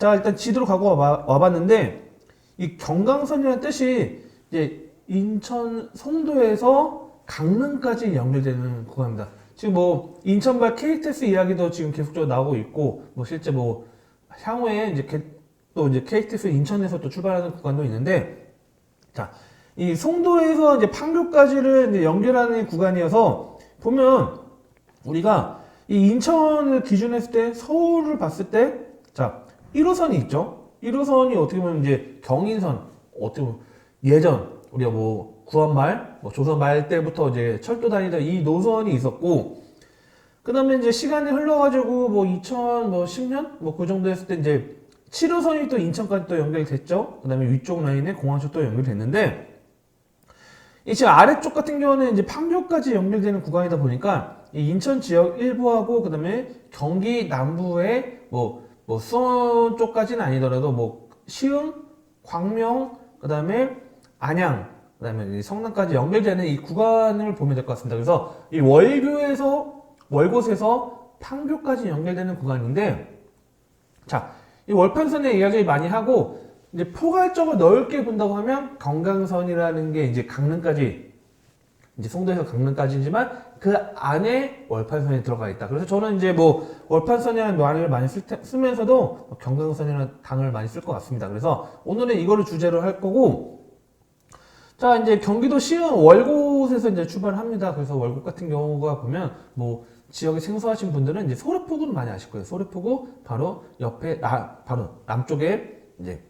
자, 일단 지도로 가고 와봐- 와봤는데, 이 경강선이라는 뜻이 이제 인천 송도에서 강릉까지 연결되는 구간입니다. 지금 뭐 인천발 KTX 이야기도 지금 계속적으로 나오고 있고, 뭐 실제 뭐 향후에 이제 개- 또 이제 KTX 인천에서 또 출발하는 구간도 있는데, 자, 이 송도에서 이제 판교까지를 이제 연결하는 구간이어서 보면 우리가 이 인천을 기준으로 했을 때 서울을 봤을 때, 자, 1호선이 있죠? 1호선이 어떻게 보면 이제 경인선, 어떻게 보면 예전, 우리가 뭐 구한말, 뭐 조선말 때부터 이제 철도 다니던 이 노선이 있었고, 그 다음에 이제 시간이 흘러가지고 뭐 2010년? 뭐 그 정도 했을 때 이제 7호선이 또 인천까지 또 연결이 됐죠? 그 다음에 위쪽 라인에 공항철도 연결이 됐는데, 이 지금 아래쪽 같은 경우는 이제 판교까지 연결되는 구간이다 보니까 이 인천 지역 일부하고 그 다음에 경기 남부의 뭐, 뭐 수원 쪽까지는 아니더라도 뭐 시흥, 광명, 그 다음에 안양, 그 다음에 이 성남까지 연결되는 이 구간을 보면 될 것 같습니다. 그래서 이 월교에서 월곶에서 판교까지 연결되는 구간인데 자, 이 월판선의 이야기를 많이 하고 이제 포괄적으로 넓게 본다고 하면 경강선이라는 게 이제 강릉까지 이제 송도에서 강릉까지지만 그 안에 월판선이 들어가 있다. 그래서 저는 이제 뭐 월판선이라는 말을 많이 쓸 테- 쓰면서도 경강선이라는 단어를 많이 쓸 것 같습니다. 그래서 오늘은 이거를 주제로 할 거고 자 이제 경기도 시흥 월곶에서 이제 출발합니다. 그래서 월곶 같은 경우가 보면 뭐 지역에 생소하신 분들은 이제 소래포구를 많이 아실 거예요. 소래포구 바로 옆에 나 바로 남쪽에 이제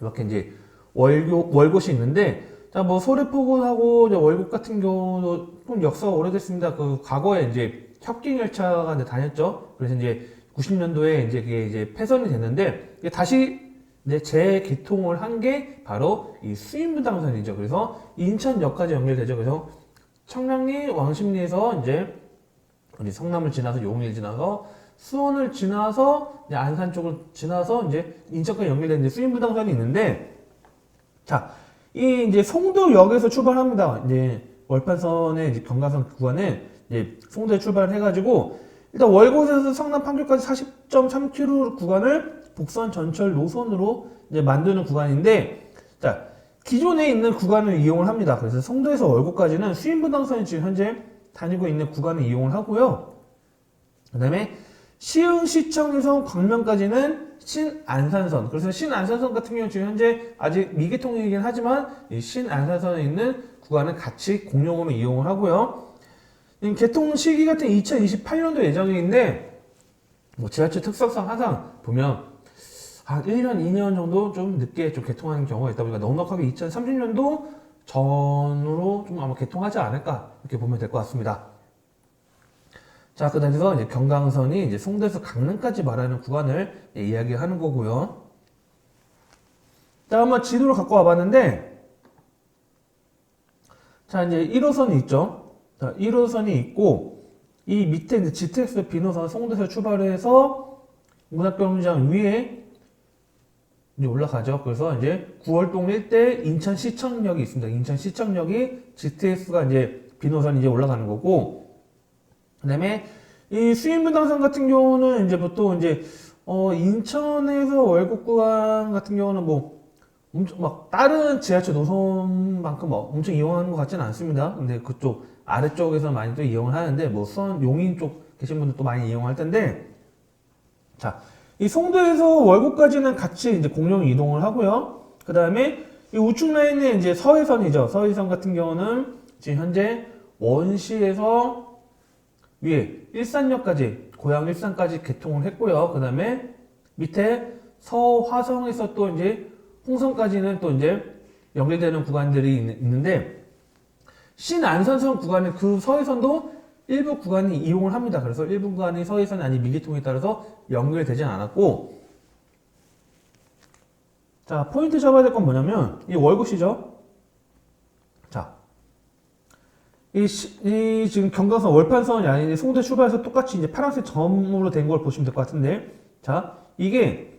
이렇게 이제 월교, 월곶이 있는데, 자, 뭐, 소래포구하고 월곶 같은 경우도 좀 역사가 오래됐습니다. 그, 과거에 이제 협ging열차가 이제 다녔죠. 그래서 이제 90년도에 이제 그게 이제 폐선이 됐는데, 이게 다시 이제 재개통을 한 게 바로 이 수인부당선이죠. 그래서 인천역까지 연결되죠. 그래서 청량리, 왕십리에서 이제 우리 성남을 지나서 용인을 지나서 수원을 지나서 안산 쪽을 지나서 이제 인천까지 연결되는 이제 수인부당선이 있는데 자, 이 이제 송도역에서 출발합니다. 이제 월판선의 이제 경가선 구간에 이제 송도에 출발을 해가지고 일단 월곶에서 성남 판교까지 40.3km 구간을 복선 전철 노선으로 이제 만드는 구간인데 자 기존에 있는 구간을 이용을 합니다. 그래서 송도에서 월곶까지는 수인부당선이 지금 현재 다니고 있는 구간을 이용을 하고요. 그 다음에 시흥시청에서 광명까지는 신안산선. 그래서 신안산선 같은 경우는 지금 현재 아직 미개통이긴 하지만 이 신안산선에 있는 구간을 같이 공용으로 이용을 하고요. 이 개통 시기 같은 2028년도 예정인데 뭐 지하철 특성상 항상 보면 한 1년, 2년 정도 좀 늦게 좀 개통하는 경우가 있다 보니까 넉넉하게 2030년도 전으로 좀 아마 개통하지 않을까 이렇게 보면 될 것 같습니다. 자, 그 다음에서 이제 경강선이 이제 송도에서 강릉까지 말하는 구간을 예, 이야기하는 거고요. 자, 한번 지도를 갖고 와봤는데, 자, 이제 1호선이 있죠. 자, 1호선이 있고, 이 밑에 이제 GTX 비노선 송도에서 출발해서 문학경기장 위에 이제 올라가죠. 그래서 이제 9월동 일대 인천시청역이 있습니다. 인천시청역이 GTX가 이제 비노선이 이제 올라가는 거고, 그다음에 이 수인분당선 같은 경우는 이제 보통 이제 어 인천에서 월곡 구간 같은 경우는 뭐 엄청 막 다른 지하철 노선만큼 뭐 엄청 이용하는 것 같지는 않습니다. 근데 그쪽 아래쪽에서 많이 또 이용을 하는데 뭐 수원 용인 쪽 계신 분들 도 많이 이용할 텐데 자 이 송도에서 월곡까지는 같이 이제 공용 이동을 하고요. 그 다음에 이 우측 라인은 이제 서해선이죠. 서해선 같은 경우는 지금 현재 원시에서 위에 일산역까지 고향 일산까지 개통을 했고요. 그 다음에 밑에 서화성에서 또 이제 홍성까지는 또 이제 연결되는 구간들이 있- 있는데 신안산선 구간의 그 서해선도 일부 구간이 이용을 합니다. 그래서 일부 구간이 서해선 아니 밀리통에 따라서 연결되진 않았고 자 포인트 잡아야 될 건 뭐냐면 이 월곶이죠. 자 이, 시- 이 지금 경강선 월판선이 아닌데 송도 출발해서 똑같이 이제 파란색 점으로 된 걸 보시면 될 것 같은데 자 이게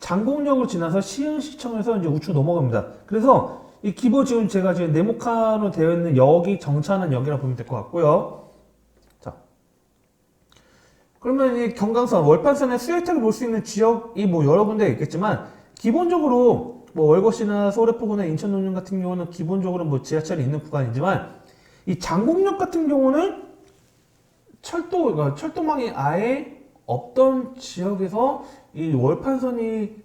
장곡역으로 지나서 시흥시청에서 이제 우측 넘어갑니다. 그래서 이 기본 지금 제가 지금 네모칸으로 되어 있는 역이 정차하는 역이라고 보면 될 것 같고요. 자 그러면 이 경강선, 월판선의 수요 혜택을 볼 수 있는 지역이 뭐 여러 군데 있겠지만 기본적으로 뭐 월거시나 서울포구나 인천 논현 같은 경우는 기본적으로 뭐 지하철이 있는 구간이지만 이 장곡역 같은 경우는 철도 그러니까 철도망이 아예 없던 지역에서 이 월판선이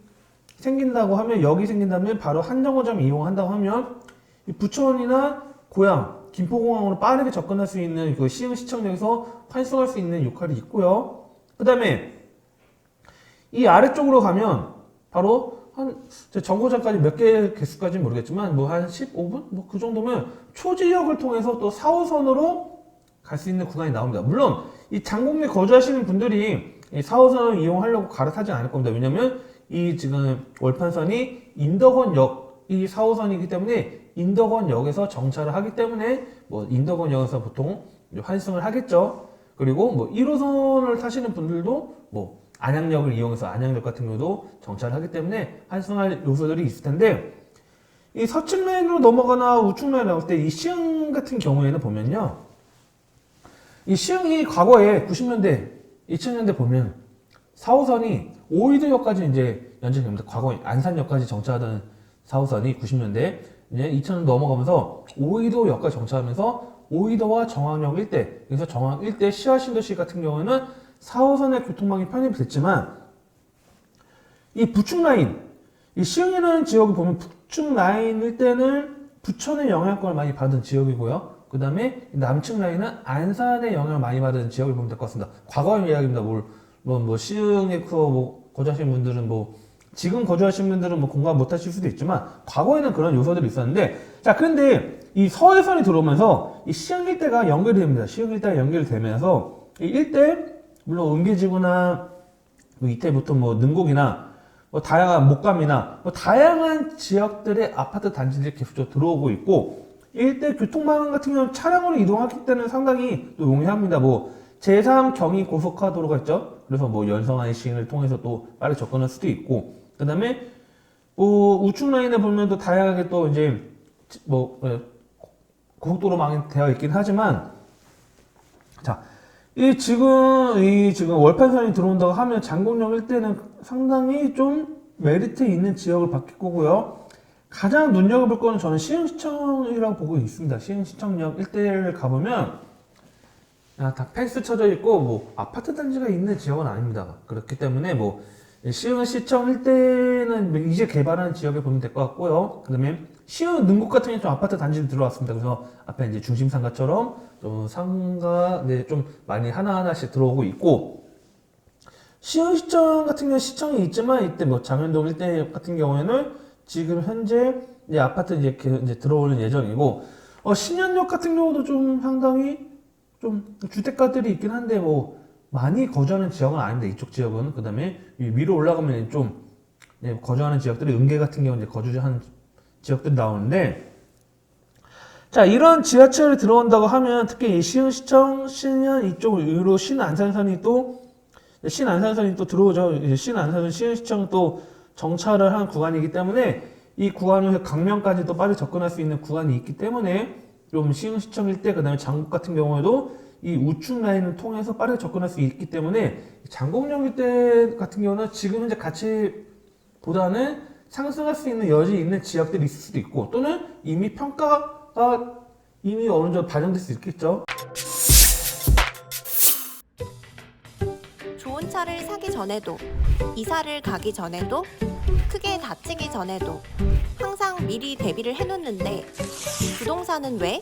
생긴다고 하면 여기 생긴다면 바로 한정거점 이용한다고 하면 이 부천이나 고양, 김포공항으로 빠르게 접근할 수 있는 그 시흥 시청역에서 환승할 수 있는 역할이 있고요. 그 다음에 이 아래쪽으로 가면 바로 한 정거장까지 몇 개 개수까지는 모르겠지만 뭐 한 15분 뭐 그 정도면 초지역을 통해서 또 4호선으로 갈 수 있는 구간이 나옵니다. 물론 이 장곡리 거주하시는 분들이 이 4호선을 이용하려고 갈아타지 않을 겁니다. 왜냐면 이 지금 월판선이 인덕원역 이 4호선이기 때문에 인덕원역에서 정차를 하기 때문에 뭐 인덕원역에서 보통 환승을 하겠죠. 그리고 뭐 1호선을 타시는 분들도 뭐 안양역을 이용해서 안양역 같은 경우도 정차를 하기 때문에 환승할 요소들이 있을 텐데 이 서층 라인으로 넘어가나 우측 라인 나올 때 이 시흥 같은 경우에는 보면요. 이 시흥이 과거에 90년대, 2000년대 보면 4호선이 오이도역까지 이제 연장됩니다. 과거 안산역까지 정차하던 4호선이 90년대 이제 2000년 넘어가면서 오이도역까지 정차하면서 오이도와 정왕역 일대, 그래서 정왕 일대 시화 신도시 같은 경우에는 4호선의 교통망이 편입이 됐지만 이 부축 라인, 이 시흥이라는 지역을 보면 북측 라인 일대는 부천의 영향권을 많이 받은 지역이고요. 그 다음에 남측 라인은 안산의 영향을 많이 받은 지역을 보면 될 것 같습니다. 과거의 이야기입니다. 뭘, 뭐, 뭐, 시흥에서 뭐, 거주하시는 분들은 뭐, 지금 거주하시는 분들은 뭐 공감 못 하실 수도 있지만, 과거에는 그런 요소들이 있었는데, 자, 그런데 이 서해선이 들어오면서 이 시흥 일대가 연결이 됩니다. 시흥 일대가 연결이 되면서 이 일대, 물론 은계지구나, 뭐 이때부터 뭐 능곡이나 뭐 다양한 목감이나 뭐 다양한 지역들의 아파트 단지들이 계속적으로 들어오고 있고 일대 교통망 같은 경우는 차량으로 이동하기 때는 상당히 또 용이합니다. 뭐 제3 경의 고속화 도로가 있죠. 그래서 뭐 연성한 시행을 통해서 또 빠르게 접근할 수도 있고 그 다음에 뭐 우측 라인에 보면 또 다양하게 또 이제 뭐 예, 고속도로망이 되어 있긴 하지만 자, 이 지금 이 지금 월판선이 들어온다고 하면 장곡역 일대는 상당히 좀 메리트 있는 지역을 바뀔 거고요. 가장 눈여겨볼 거는 저는 시흥시청이라고 보고 있습니다. 시흥시청역 일대를 가보면 아, 다 펜스 쳐져 있고 뭐 아파트 단지가 있는 지역은 아닙니다. 그렇기 때문에 뭐 시흥시청 일대는 이제 개발하는 지역에 보면 될 것 같고요. 그 다음에 시흥 능곡 같은 경우는 좀 아파트 단지도 들어왔습니다. 그래서 앞에 이제 중심 상가처럼 좀 상가 네, 좀 많이 하나하나씩 들어오고 있고 시흥 시청 같은 경우 시청이 있지만 이때 뭐 장현동 일대 같은 경우에는 지금 현재 이제 아파트 이제, 그 이제 들어오는 예정이고 어, 신현역 같은 경우도 좀 상당히 좀 주택가들이 있긴 한데 뭐 많이 거주하는 지역은 아닌데 이쪽 지역은. 그 다음에 위로 올라가면 좀 예, 거주하는 지역들이 은계 같은 경우 이제 거주하는 지역들이 나오는데 자 이런 지하철이 들어온다고 하면 특히 이 시흥시청 신현 이쪽으로 신안산선이 또 신안산선이 또 들어오죠. 신안산선 시흥시청 또 정차를 한 구간이기 때문에 이 구간을 강명까지 또 빨리 접근할 수 있는 구간이 있기 때문에 좀 시흥시청 일대 그다음에 장곡 같은 경우에도 이 우측 라인을 통해서 빠르게 접근할 수 있기 때문에 장곡역 일대 같은 경우는 지금 현재 가치보다는 상승할 수 있는 여지 있는 지역들이 있을 수도 있고 또는 이미 평가가 이미 어느 정도 반영될 수 있겠죠. 좋은 차를 사기 전에도 이사를 가기 전에도 크게 다치기 전에도 항상 미리 대비를 해놓는데 부동산은 왜?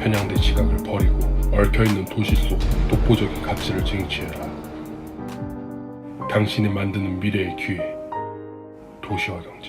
편향된 시각을 버리고 얽혀있는 도시 속 독보적인 가치를 쟁취해라. 당신이 만드는 미래의 기회. 도시화경